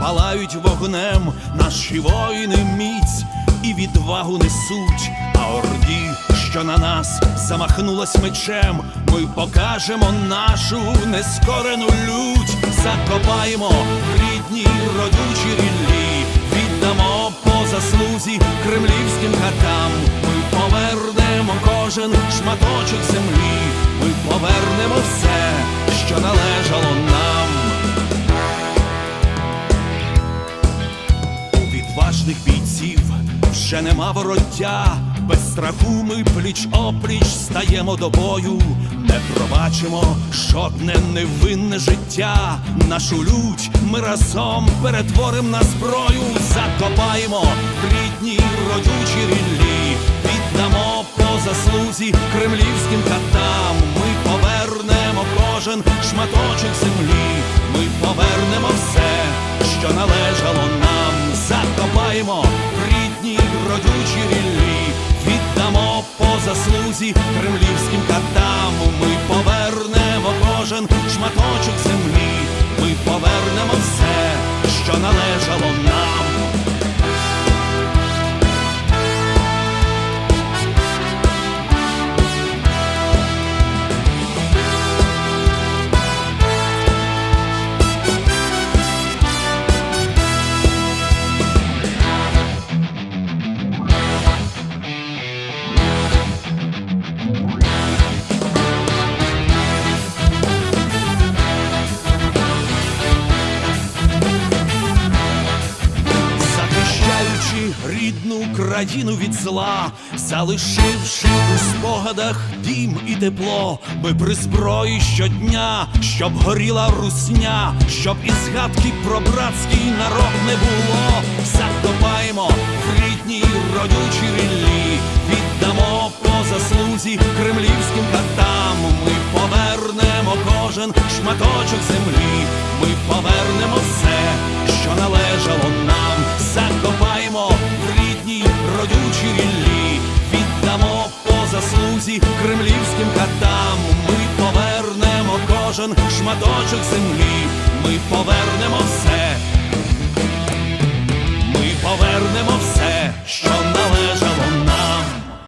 палають вогнем наші воїни міць і відвагу несуть, а орді, що на нас замахнулась мечем, ми покажемо нашу нескорену лють, закопаємо в рідній родючій ріллі, віддамо по заслузі кремлівським хатам. Ми повернемо кожен шматочок землі, ми повернемо все, що належало нам. Вже нема вороття, без страху ми пліч опліч стаємо до бою, не пробачимо жодне невинне життя. Нашу лють ми разом перетворим на зброю, закопаємо в рідній родючій ріллі, віддамо по заслузі кремлівським катам. Ми повернемо кожен шматочок землі, ми повернемо все, що належало нам, закопаємо заслузі кремлівським катам. Ми повернемо кожен шматочок землі, рідну країну від зла, залишивши у спогадах дім і тепло, ми при зброї щодня, щоб горіла русня, щоб і згадки про братський народ не було, закопаємо в рідній родючій ріллі, віддамо по заслузі кремлівським хатам. Ми повернемо кожен шматочок землі, ми повернемо заслузі кремлівським катам Ми повернемо кожен шматочок землі, ми повернемо все,